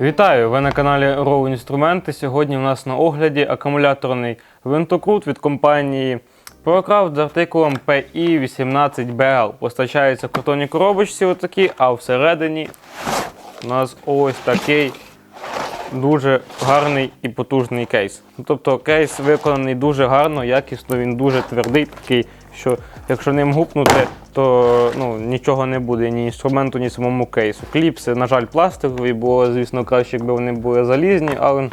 Вітаю! Ви на каналі Row Інструменти. Сьогодні у нас на огляді акумуляторний винтокрут від компанії ProCraft з артикулом PI18BL. Постачається в картонній коробочці отакі, а всередині у нас ось такий дуже гарний і потужний кейс. Ну, Тобто кейс виконаний дуже гарно, якісно, він дуже твердий, такий, що якщо ним гупнути, то ну, нічого не буде, ні інструменту, ні самому кейсу. Кліпси, на жаль, пластикові, було, звісно, краще, якби вони були залізні, але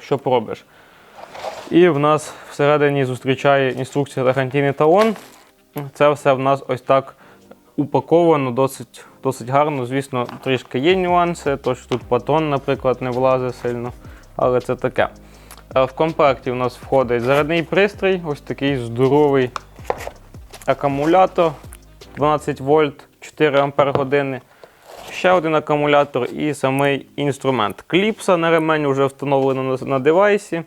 що пробиш. І в нас всередині зустрічає інструкція та гарантійний талон. Це все в нас ось так упаковано досить, досить гарно. Звісно, трішки є нюанси, то що тут патрон, наприклад, не влазить сильно, але це таке. Е, В комплекті у нас входить зарядний пристрій, ось такий здоровий акумулятор 12 вольт, 4 ампер години. Ще один акумулятор і самий інструмент. Кліпса на ремень вже встановлена на, девайсі.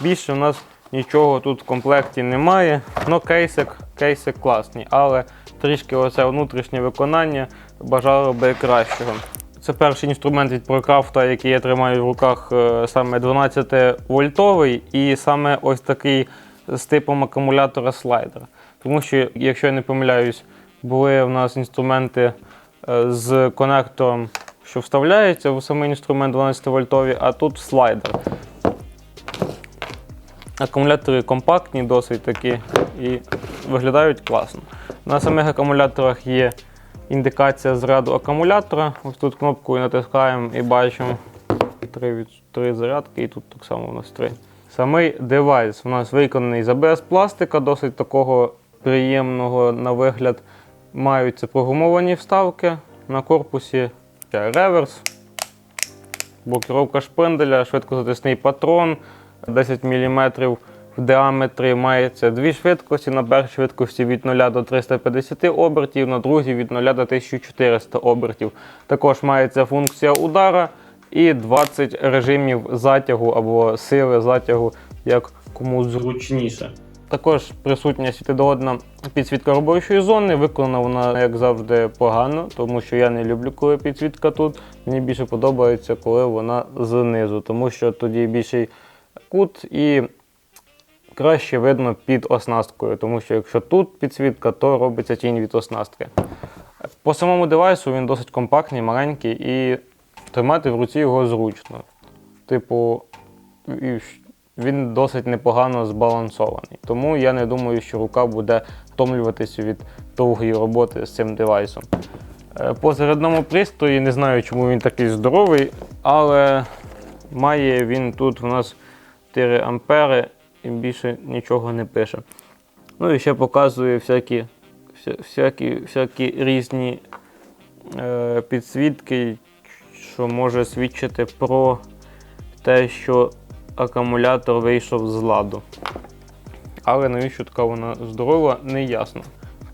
Більше у нас нічого тут в комплекті немає. Ну, кейсик, кейсик класний, але трішки оце внутрішнє виконання бажало би кращого. Це перший інструмент від ProCraft, який я тримаю в руках е, саме 12 вольтовий і саме ось такий з типом акумулятора слайдер. Тому що, якщо я не помиляюсь, були в нас інструменти е, з конектором, що вставляється в самий інструмент 12 вольтовий, а тут слайдер. Акумулятори компактні, досить такі і виглядають класно. На самих акумуляторах є індикація зряду акумулятора. Ось тут кнопкою натискаємо і бачимо три, від- три зарядки, і тут так само у нас три. Самий девайс у нас виконаний з ABS пластика, досить такого приємного на вигляд. Маються прогумовані вставки на корпусі, реверс, блокировка шпинделя, швидкозатисний патрон, 10 мм в діаметрі мається дві швидкості. На першій швидкості від 0 до 350 обертів, на другій від 0 до 1400 обертів. Також мається функція удара і 20 режимів затягу або сили затягу, як кому зручніше. Також присутня світодіодна підсвітка робочої зони. Виконана вона, як завжди, погано, тому що я не люблю, коли підсвітка тут. Мені більше подобається, коли вона знизу, тому що тоді більший кут і краще видно під оснасткою, тому що якщо тут підсвітка, то робиться тінь від оснастки. По самому девайсу він досить компактний, маленький і тримати в руці його зручно. Типу, він досить непогано збалансований. Тому я не думаю, що рука буде втомлюватися від довгої роботи з цим девайсом. Е, По зарядному пристрої не знаю, чому він такий здоровий, але має він тут у нас 4 ампери і більше нічого не пише. Ну і ще показує всякі, всякі, всякі різні е, підсвітки, що може свідчити про те, що акумулятор вийшов з ладу. Але навіщо така вона здорова, не ясно.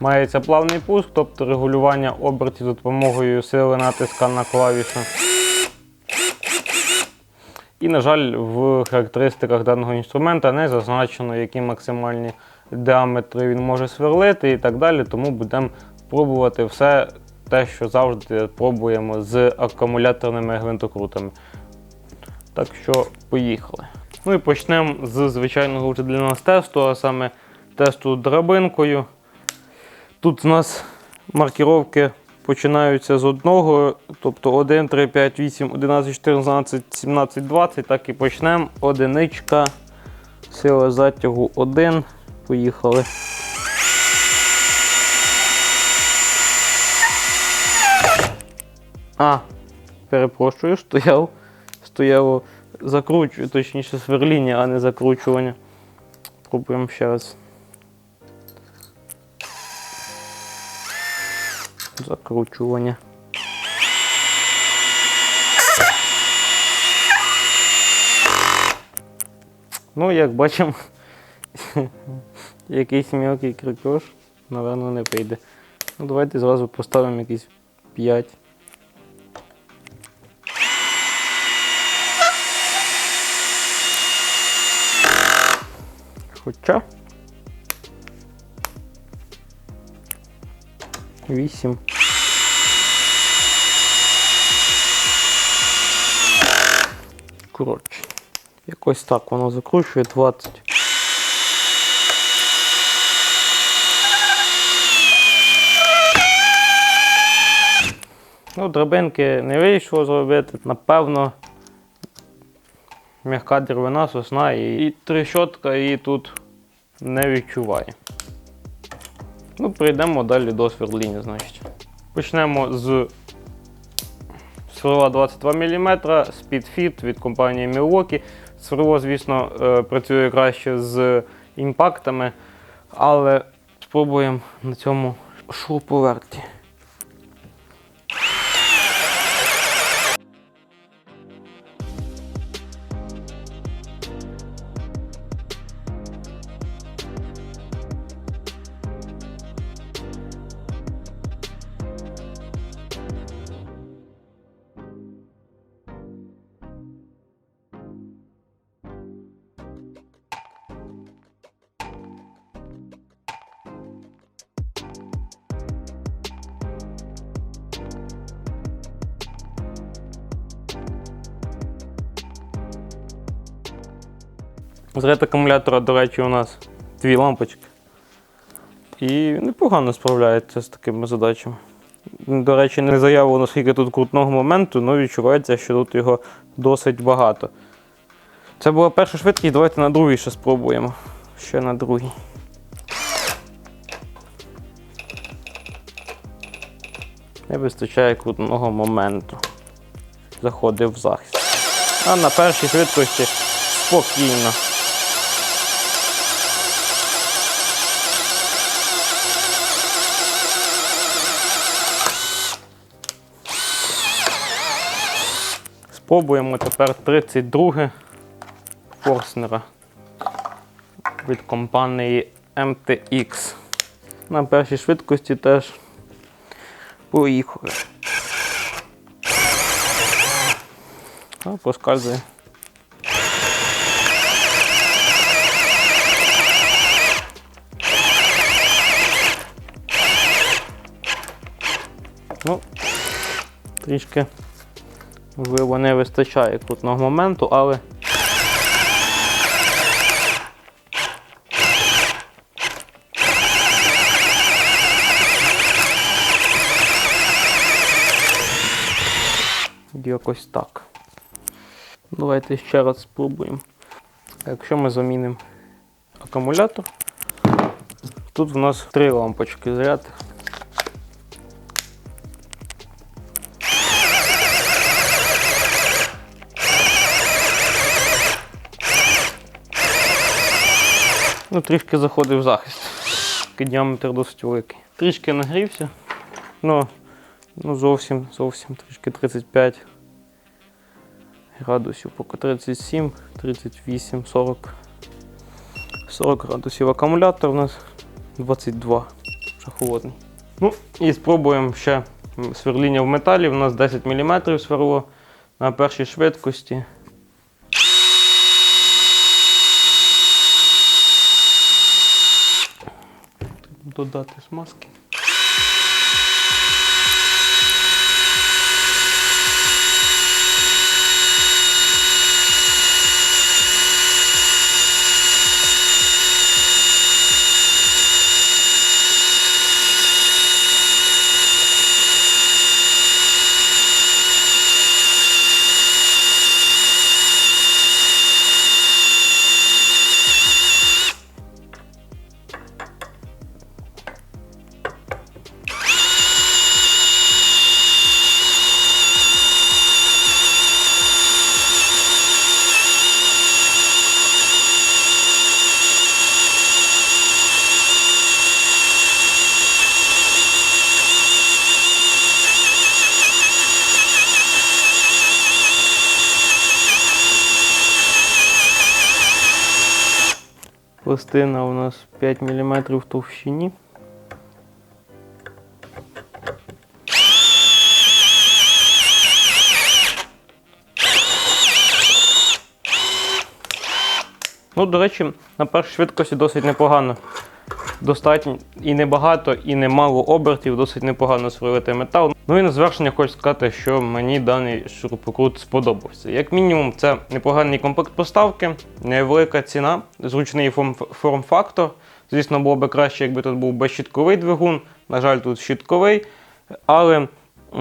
Мається плавний пуск, тобто регулювання обертів за допомогою сили натиска на клавішу. І, на жаль, в характеристиках даного інструмента не зазначено, які максимальні діаметри він може сверлити і так далі. Тому будемо пробувати все те, що завжди пробуємо з акумуляторними гвинтокрутами. Так що поїхали. Ну і почнемо з звичайного вже для нас тесту, а саме тесту драбинкою. Тут у нас маркіровки починаються з одного, тобто 1, 3, 5, 8, 11, 14, 17, 20. Так і почнемо. Одиничка, сила затягу 1. Поїхали. А, перепрошую, стояв, стояло закручую, точніше сверління, а не закручування. Пробуємо ще раз. Закручування. Ну, як бачимо, якийсь мілкий крепеж, напевно, не прийде. Ну, давайте зразу поставимо якийсь 5. Хоча. 8. коротше. Якось так воно закручує 20. Ну, драбинки не вийшло зробити. Напевно, м'яка деревина, сосна і, і трещотка її тут не відчуває. Ну, перейдемо далі до свердління, значить. Почнемо з сверло 22 мм SpeedFit від компанії Milwaukee. Сверло, звісно, е, працює краще з імпактами, але спробуємо на цьому шуруповерті. Заряд акумулятора, до речі, у нас дві лампочки. І непогано справляється з такими задачами. До речі, не заявлено, скільки тут крутного моменту, але відчувається, що тут його досить багато. Це була перша швидкість, давайте на другій ще спробуємо. Ще на другій. Не вистачає крутного моменту. Заходив в захист. А на першій швидкості спокійно. Спробуємо тепер 32 Форснера від компанії MTX. На першій швидкості теж поїхали. А, поскальзує. Ну, трішки не вистачає крутного моменту, але. Якось так. Давайте ще раз спробуємо. Якщо ми замінимо акумулятор, тут в нас три лампочки заряд. Ну, трішки заходив в захист. Діаметр досить великий. Трішки нагрівся. Ну, ну зовсім, зовсім трішки 35 градусів, поки 37, 38, 40. 40 градусів. Акумулятор у нас 22. Вже холодний. Ну, і спробуємо ще сверління в металі. У нас 10 мм сверло на першій швидкості. Додати смазки. Пластина у нас 5 мм в товщині. Ну, до речі, на першій швидкості досить непогано достатньо і небагато, і немало обертів, досить непогано сверлити метал. Ну і на завершення хочу сказати, що мені даний шурупокрут сподобався. Як мінімум, це непоганий комплект поставки, невелика ціна, зручний форм- форм-фактор. Звісно, було б краще, якби тут був безщітковий двигун. На жаль, тут щітковий. Але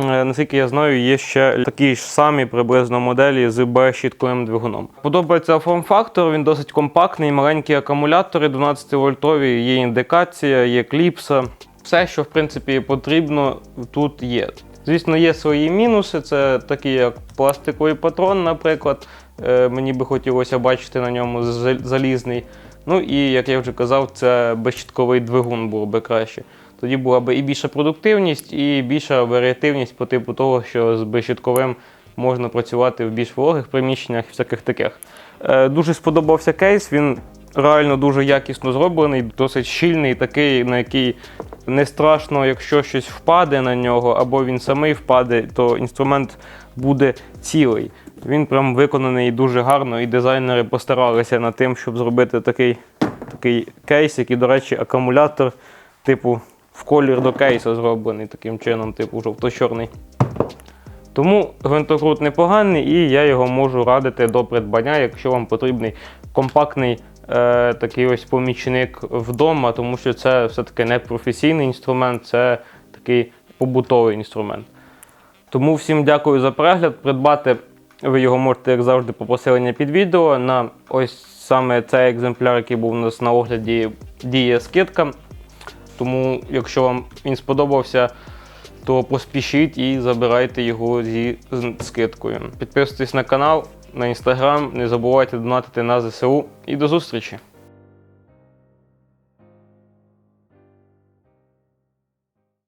Наскільки я знаю, є ще такі ж самі приблизно моделі з Б-щітковим двигуном. Подобається форм-фактор, він досить компактний, маленькі акумулятори 12 вольтові, є індикація, є кліпса. Все, що в принципі потрібно, тут є. Звісно, є свої мінуси, це такі як пластиковий патрон, наприклад. Е, Мені би хотілося бачити на ньому залізний. Ну і як я вже казав, це безщітковий двигун було би краще. Тоді була б і більша продуктивність, і більша варіативність по типу того, що з безщітковим можна працювати в більш вологих приміщеннях і всяких таких. Е, Дуже сподобався кейс. Він реально дуже якісно зроблений, досить щільний, такий, на який не страшно, якщо щось впаде на нього, або він самий впаде, то інструмент буде цілий. Він прям виконаний дуже гарно, і дизайнери постаралися над тим, щоб зробити такий, такий кейс, який, до речі, акумулятор, типу, в колір до кейсу зроблений таким чином, типу жовто-чорний. Тому гвинтокрут непоганий, і я його можу радити до придбання, якщо вам потрібний компактний е, такий ось помічник вдома, тому що це все-таки не професійний інструмент, це такий побутовий інструмент. Тому всім дякую за перегляд. Придбати ви його можете, як завжди, по посиланню під відео. На ось саме цей екземпляр, який був у нас на огляді, діє скидка. Тому, якщо вам він сподобався, то поспішіть і забирайте його зі скидкою. Підписуйтесь на канал, на інстаграм, не забувайте донатити на ЗСУ і до зустрічі!